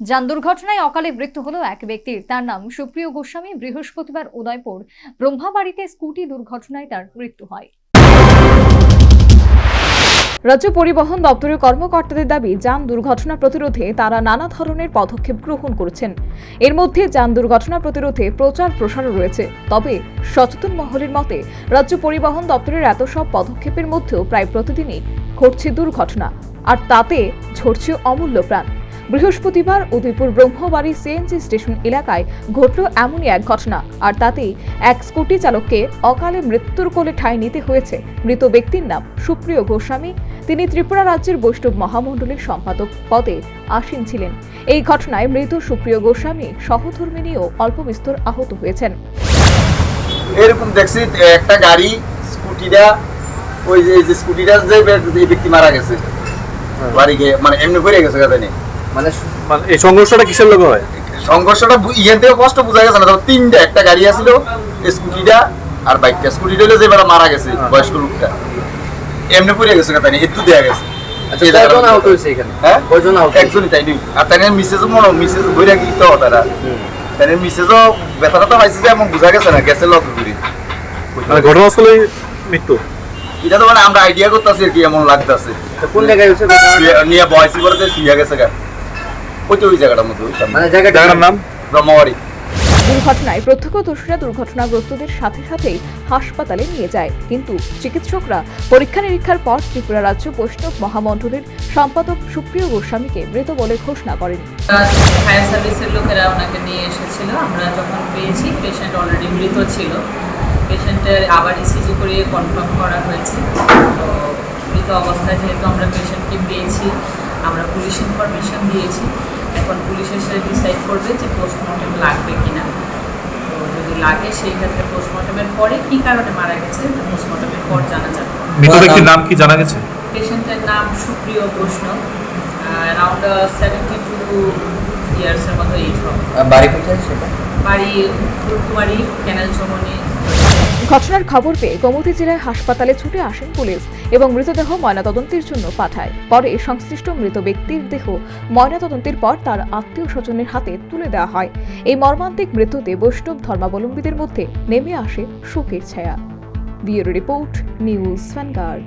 যান দুর্ঘটনায় অকালে মৃত্যু হলো এক ব্যক্তির। তার নাম সুপ্রিয় গোস্বামী। বৃহস্পতিবার উদয়পুর ব্রহ্মাবাড়িতে স্কুটি দুর্ঘটনায় তার মৃত্যু হয়। রাজ্য পরিবহন দপ্তরের কর্মকর্তাদের দাবি, যান দুর্ঘটনা প্রতিরোধে তারা নানা ধরনের পদক্ষেপ গ্রহণ করছেন। এর মধ্যে যান দুর্ঘটনা প্রতিরোধে প্রচার প্রসারও রয়েছে। তবে সচেতন মহলের মতে, রাজ্য পরিবহন দপ্তরের এত সব পদক্ষেপের মধ্যেও প্রায় প্রতিদিনই ঘটছে দুর্ঘটনা। আর তাতে ঝরছে অমূল্য প্রাণ। বৃহস্পতিবার উদয়পুর ব্রহ্মবাড়ি সিএনজি স্টেশন এলাকায় ঘটল এমনই এক ঘটনা, আর তাতেই এক স্কুটি চালককে অকালে মৃত্যুর কোলে ঠাঁই নিতে হয়েছে। মৃত ব্যক্তির নাম সুপ্রিয় গোস্বামী। তিনি ত্রিপুরা রাজ্যের বৈষ্ণব মহামণ্ডলের সম্পাদক পদে আসীন ছিলেন। এই ঘটনায় মৃত সুপ্রিয় গোস্বামী সহধর্মিনীও অল্প বিস্তর আহত হয়েছেন। এরকম দেখছি একটা গাড়ি, স্কুটিটা, ওই যে স্কুটিটা যে ব্যক্তি মারা গেছে, বাড়ি গিয়ে মানে এমনি করে গেছে নেই মানে মানে এই সংঘর্ষটা কিসের লোক হয়? সংঘর্ষটা থেকে কষ্ট বোঝা গেছে না। তিনটা একটা গাড়ি আছিল স্কুটিটা আর বাইকটা। স্কুটিটা হলো যে মারা গেছে বয়স্ক লোকটা। এমনি পড়ে গেছে কথা একটু দেয়া গেছে। আচ্ছা হ্যাঁ? কয়জন আহত হয়েছে? একজনই তাই আর তাই মিসেজ মনে মিসেজ বইরা কি তো তারা তাই মিসেজও ব্যথাটা তো পাইছে যে এমন বোঝা গেছে না গেছে লক ঘুরি মানে ঘটনাস্থলে মৃত্যু? এটা তো মানে আমরা আইডিয়া করতেছি আর কি এমন লাগতেছে। কোন জায়গায়? নিয়ে বয়সি করে শুয়ে গেছে গা। ওই তো ওই জায়গাটার মধ্যে ওই সামনে। মানে জায়গাটার জায়গাটার নাম? ব্রহ্মবাড়ি। দুর্ঘটনায় প্রত্যক্ষদর্শীরা দুর্ঘটনাগ্রস্তদের সাথে সাথেই হাসপাতালে নিয়ে যায়। কিন্তু চিকিৎসকরা পরীক্ষা নিরীক্ষার পর ত্রিপুরা রাজ্য বৈষ্ণব মহামণ্ডলের সম্পাদক সুপ্রিয় গোস্বামীকে মৃত বলে ঘোষণা করেন। ফায়ার সার্ভিসের লোকেরা ওনাকে নিয়ে এসেছিল। আমরা যখন পেয়েছি পেশেন্ট অলরেডি মৃত ছিল। পেশেন্টের আবার ইসিজি করিয়ে কনফার্ম করা হয়েছে। তো মৃত অবস্থায় যেহেতু আমরা পেশেন্টকে পেয়েছি আমরা পুলিশ ইনফরমেশন দিয়েছি। এখন পুলিশ এসে ডিসাইড করবে যে পোস্টমর্টম লাগবে কিনা। তো যদি লাগে সেই ক্ষেত্রে পোস্টমর্টমের পরে কী কারণে মারা গেছে পোস্টমর্টমের পর জানা যাবে। মৃত ব্যক্তির নাম কি জানা গেছে? পেশেন্টের নাম সুপ্রিয় বৈষ্ণব অ্যারাউন্ড সেভেন্টি টু ইয়ার্সের মতো এইজ হবে। বাড়ি কোথায় সেটা? বাড়ি ফুলকুমারি ক্যানেল চমনি। ঘটনার খবর পেয়ে গোমতী জেলার হাসপাতালে ছুটে আসেন পুলিশ এবং মৃতদেহ ময়নাতদন্তের জন্য পাঠায়। পরে সংশ্লিষ্ট মৃত ব্যক্তির দেহ ময়নাতদন্তের পর তার আত্মীয় স্বজনের হাতে তুলে দেওয়া হয়। এই মর্মান্তিক মৃত্যুতে বৈষ্ণব ধর্মাবলম্বীদের মধ্যে নেমে আসে শোকের ছায়া। Bureau report, news vanguard